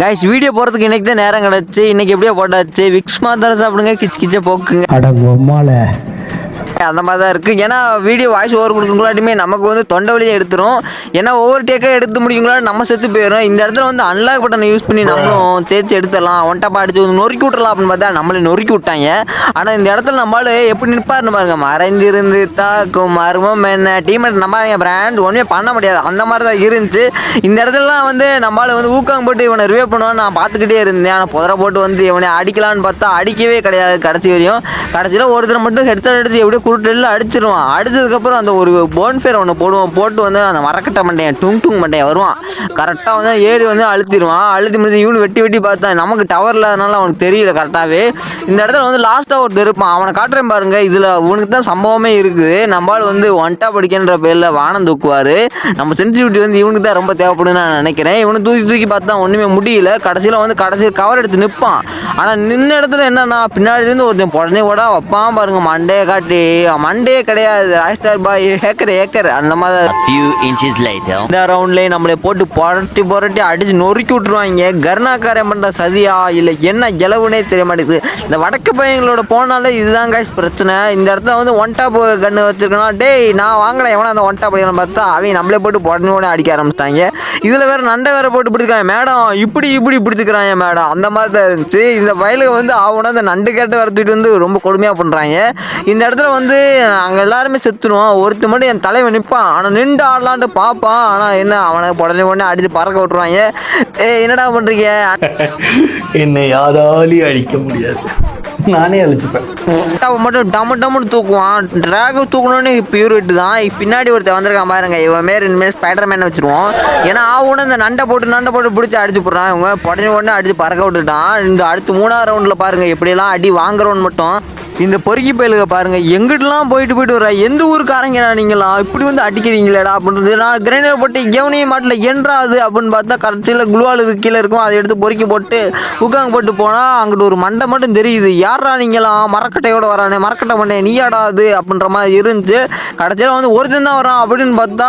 Guys video போகிறதுக்கு இன்னைக்கு தான் நேரம் கிடச்சி. இன்னைக்கு எப்படியோ போட்டாச்சு. விக்ஸ் மாத்திரை சாப்பிடுங்க கிச் கிச்சே போக்குங்க. அட பொம்மால அந்த மாதிரி தான் இருக்குது ஏன்னா வீடியோ வாய்ஸ் ஓவர் கொடுக்குங்களாட்டுமே நமக்கு வந்து தொண்டை வழியை எடுத்துரும். ஏன்னா ஒவ்வொரு டேக்காக எடுத்து முடியுங்களா நம்ம செத்து போயிடும் இந்த இடத்துல வந்து அன்லாக் பட்டனை யூஸ் பண்ணி நம்மளும் தேய்ச்சி எடுத்துடலாம். ஒன்ட்டப்பா அடிச்சு வந்து நொறுக்கி விட்டுறலாம் அப்படின்னு பார்த்தா நம்மளை நொறுக்கி விட்டாங்க. ஆனால் இந்த இடத்துல நம்மளால எப்படி நிற்பாருன்னு பாருங்க. மறைந்திருந்து தாக்கும் மர்மம் என்ன? டீமேட் நம்பாதீங்க பிராண்ட் ஒன்றுமே பண்ண முடியாது. அந்த மாதிரி தான் இருந்துச்சு. இந்த இடத்துலலாம் வந்து நம்மளால் வந்து ஊக்கம் போட்டு இவனை ரிவே பண்ணுவான்னு நான் பார்த்துக்கிட்டே இருந்தேன். ஆனால் புதரை போட்டு வந்து இவனை அடிக்கலான்னு பார்த்தா அடிக்கவே கிடையாது கடைசி வரையும். கடைசியில் ஒருத்தர் மட்டும் ஹெட்செட் எடுத்து எப்படியோ குருட்டில் அடிச்சிருவான். அடிச்சதுக்கப்புறம் அந்த ஒரு போன்ஃபேர் ஒன்று போடுவான். போட்டு வந்து அந்த மரக்கட்டை மண்டையன் டுங் டுங் மண்டையன் வருவான். கரெக்டாக வந்து ஏறி வந்து அழுத்திடுவான் அழுத்தி முடிச்சு இவனு வெட்டி வெட்டி பார்த்தான். நமக்கு டவர் இல்லாதனால அவனுக்கு தெரியல கரெக்டாகவே இந்த இடத்துல வந்து லாஸ்ட்டாக ஒருத்தர் இருப்பான். அவனை காட்டுறேன் பாருங்க. இதில் உனக்கு தான் சம்பவமே இருக்குது. நம்மளால் வந்து ஒன்ட்டா படிக்கின்ற பேரில் வானம் தூக்குவார். நம்ம சென்சிட்டிவிட்டி வந்து இவனுக்கு தான் ரொம்ப தேவைப்படுன்னு நான் நினைக்கிறேன். இவனு தூக்கி தூக்கி பார்த்தா ஒன்றுமே முடியல. கடைசியில் வந்து கடைசியில் கவர் எடுத்து நிற்பான் ஆனால் நின்ன இடத்துல என்னன்னா பின்னாடி இருந்து ஒருத்தன் உடனே கூட வைப்பான் பாருங்க. மண்டையை காட்டி. மண்டையே கிடையாது. ராஜ்ஸ்டார் பாய் ஏக்கர் ஏக்கர் அந்த மாதிரி. இந்த ரவுண்ட்லேயே நம்மளை போட்டு புரட்டி புரட்டி அடிச்சு நொறுக்கி விட்ருவாங்க கருணாக்காரம் பண்ணுற சதியா இல்லை என்ன இலவுனே தெரிய மாட்டேங்குது. இந்த வடக்கு பையங்களோட போனாலே இதுதான் guys பிரச்சனை. இந்த இடத்துல வந்து ஒன் டாப் கன்று வச்சிருக்கணும் டேய் நான் வாங்கினேன் எவனா அந்த ஒன் டாப் அடிக்கலாம் பார்த்தா அவங்க நம்மளே போட்டு உடனே உடனே அடிக்க ஆரம்பிச்சிட்டாங்க. இதில் வேற நண்டை வேற போட்டு பிடிச்சிக்கிறாங்க மேடம் இப்படி இப்படி பிடிச்சிக்கிறாங்க மேடம். அந்த மாதிரி தான் இருந்துச்சு. இந்த வயலுக்கு வந்து ஆகுனா அந்த நண்டு கேட்டு வரத்துட்டு வந்து ரொம்ப கொடுமையாக பண்ணுறாங்க இந்த இடத்துல வந்து நாங்கள் எல்லாருமே செத்துருவோம் ஒருத்தர் மட்டும் என் தலைவன் நிற்பான் ஆனால் நின்று ஆடலான்ட்டு பார்ப்பான் ஆனால் என்ன அவனை உடனே உடனே அடித்து பறக்க விட்ருவாங்க ஏய் என்னடா பண்ணுறீங்க என்னை யாராலையும் அழிக்க முடியாது. நானே அழிச்சுப்பேன். அவன் மட்டும் டம்மு டம்முன்னு தூக்குவான். ட்ராக தூக்கணும்னு பியூரிட்டு தான் பின்னாடி ஒருத்தன் வந்திருக்கான் பாருங்க. இவன் மாரி இனிமேல் ஸ்பைடர் மேன் வச்சிருவோம். ஏன்னா ஆவுன்னு இந்த நண்டை போட்டு நண்டை போட்டு பிடிச்சி அடிச்சு போடுறான். இவங்க உடனே உடனே அடிச்சு பறக்க விட்டுட்டான். இந்த அடுத்து மூணாவது ரவுண்டில் பாருங்க. எப்படியெல்லாம் அடி வாங்குறோன்னு மட்டும். இந்த பொறுக்கி பயலுக பாருங்க எங்கிட்டலாம் போயிட்டு போயிட்டு வர எந்த ஊருக்காரங்கடா நீங்களாம் இப்படி வந்து அடிக்கிறீங்களேடா அப்படின்றது நான் கிரைண்டர் போட்டு எவனையும் மாட்டில். என்றாது அப்படின்னு பார்த்தா கடைசியில் குளுவால் கீழே இருக்கும். அதை எடுத்து பொறுக்கி போட்டு உட்காங்க போட்டு போனால் அங்கிட்ட ஒரு மண்டை மட்டும் தெரியுது. யாரா நீங்களாம் மரக்கட்டையோட வரானே மரக்கட்டை பண்ணே நீயாடா அது அப்படின்ற மாதிரி இருந்துச்சு. கடைசியில் வந்து ஒருத்தன் தான் வரான் அப்படின்னு பார்த்தா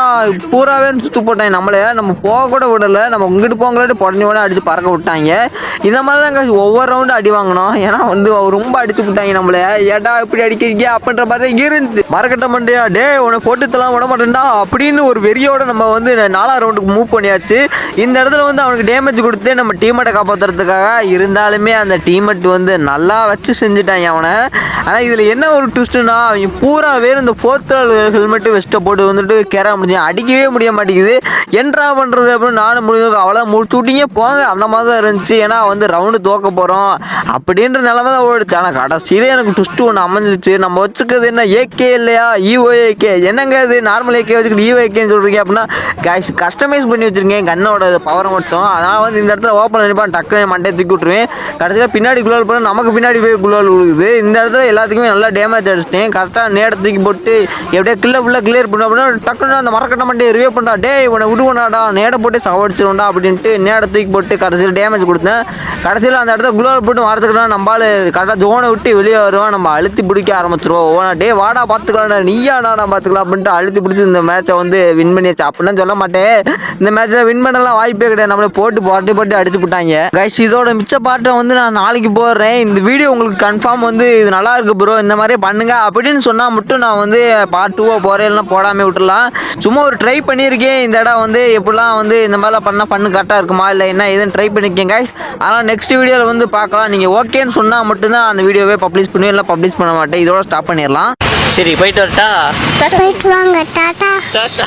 பூராவே சுத்து போட்டாங்க. நம்மளே நம்ம போக கூட விடலை. நம்ம இங்கிட்டு போங்களாட்டு உடனே உடனே அடித்து பறக்க விட்டாங்க. இந்த மாதிரி தான் ஒவ்வொரு ரவுண்டு அடி வாங்கினோம். ஏன்னா வந்து அவர் ரொம்ப அடித்து விட்டாங்க நம்மளே. ஏடா இப்படி அடிக்கிறீங்க அப்படின்ற மாதிரி தான் இருந்துச்சு மறக்கட்ட மண்டையா டே உனக்கு போட்டுத்தலாம் விட மாட்டேன்டா அப்படின்னு ஒரு வெறியோட நம்ம வந்து நாலா ரவுண்டுக்கு மூவ் பண்ணியாச்சு. இந்த இடத்துல வந்து அவனுக்கு டேமேஜ் கொடுத்து நம்ம டீமேட்டை காப்பாற்றுறதுக்காக இருந்தாலுமே அந்த டீமேட் வந்து நல்லா வச்சு செஞ்சுட்டாங்க அவனை ஆனால் இதில் என்ன ஒரு ட்விஸ்ட்டுனா அவன் பூரா வேறு இந்த ஃபோர்த் ஹெல்மெட்டு வெஸ்ட்டை போட்டு வந்துட்டு கேர முடிஞ்சு அடிக்கவே முடிய மாட்டேங்குது. என்றா பண்ணுறது அப்படின்னு நானும் முடிஞ்சது அவ்வளோ முடிச்சு விட்டீங்க போங்க அந்த மாதிரி தான் இருந்துச்சு. ஏன்னா வந்து ரவுண்டு தோக்க போகிறோம் அப்படின்ற நிலமை தான் ஓடிச்சு. ஆனால் கடைசியிலே எனக்கு டூ ஒன்று அமைஞ்சிச்சு நம்ம வச்சுக்கிறது என்ன? ஏகே இல்லையா? இஓஏகே என்னங்க இது? நார்மல் ஏகே வச்சுக்கிட்டு இஓஏகேன்னு சொல்கிறீங்க அப்படின்னா கைஸ் கஸ்டமைஸ் பண்ணி வச்சுருக்கேன் கண்ணோட பவர் மட்டும். அதனால் வந்து இந்த இடத்துல ஓப்பன் பண்ணிப்பான் டக்குனு மண்டே தூக்கி விட்ருவேன் கடைசியில் பின்னாடி குளோல் பண்ண நமக்கு பின்னாடி போய் குளோல் விழுகுது. இந்த இடத்துல எல்லாத்துக்குமே நல்லா டேமேஜ் அடிச்சிட்டேன். கரெக்டாக நேரத்தை தூக்கி போட்டு எப்படியே கில்ல ஃபுல்லாக கிளியர் பண்ண அப்படின்னா டக்குன்னு அந்த மரக்கட்ட மண்டையை ரிவே பண்ணா டே உன்னை விடுவனாடா நேட போட்டு சவடிச்சிருவோம்டா அப்படின்ட்டு நேட தூக்கி போட்டு கடைசியில் டேமேஜ் கொடுத்தேன். கடைசியில் அந்த இடத்துல குளோல் போட்டு வரதுக்குலாம் நம்மளால் கரெக்டாக ஜோனை விட்டு வெளியே வருவோம் நம்ம அழுத்தி பிடிக்க ஆரம்பிச்சிருவோம். ஒவ்வொன்றா டே வாடா பார்த்துக்கலாம்டா நீயா நாடா பார்த்துக்கலாம் அப்படின்ட்டு அழுத்தி பிடிச்சி இந்த மேட்சை வந்து வின் பண்ணியாச்சு. அப்படின்னு சொல்ல மாட்டேன். இந்த மேட்ச்சை வின் பண்ணலாம் வாய்ப்பே கிடையாது. நம்மளே போட்டு போட்டு போட்டு அடிச்சு விட்டாங்க கைஸ் இதோட மிச்ச பாட்டை வந்து நான் நாளைக்கு போடுறேன். இந்த வீடியோ உங்களுக்கு கன்ஃபார்ம் வந்து இது நல்லா இருக்கு ப்ரோ இந்த மாதிரி பண்ணுங்க. அப்படின்னு சொன்னால் மட்டும் நான் வந்து பார்ட் டூவோ போகிறேன் இல்லைனா போடாமல் விட்டுலாம் சும்மா ஒரு ட்ரை பண்ணியிருக்கேன். இந்த இடம் வந்து எப்படிலாம் வந்து இந்த மாதிரிலாம் பண்ணால் பண்ணு கரெக்டாக இருக்குமா? இல்லை என்ன எதுன்னு ட்ரை பண்ணிக்கேன் கைஸ் அதனால் நெக்ஸ்ட் வீடியோவில் வந்து பார்க்கலாம். நீங்கள் ஓகேன்னு சொன்னால் மட்டும்தான் அந்த வீடியோவே பப்ளிஷ் பண்ணுவேன். இல்லை பப்ளிஷ் பண்ண மாட்டேன். இதோட ஸ்டாப் பண்ணிடலாம். சரி போயிட்டு வரட்டா? போயிட்டு வாங்க டாட்டா டாட்டா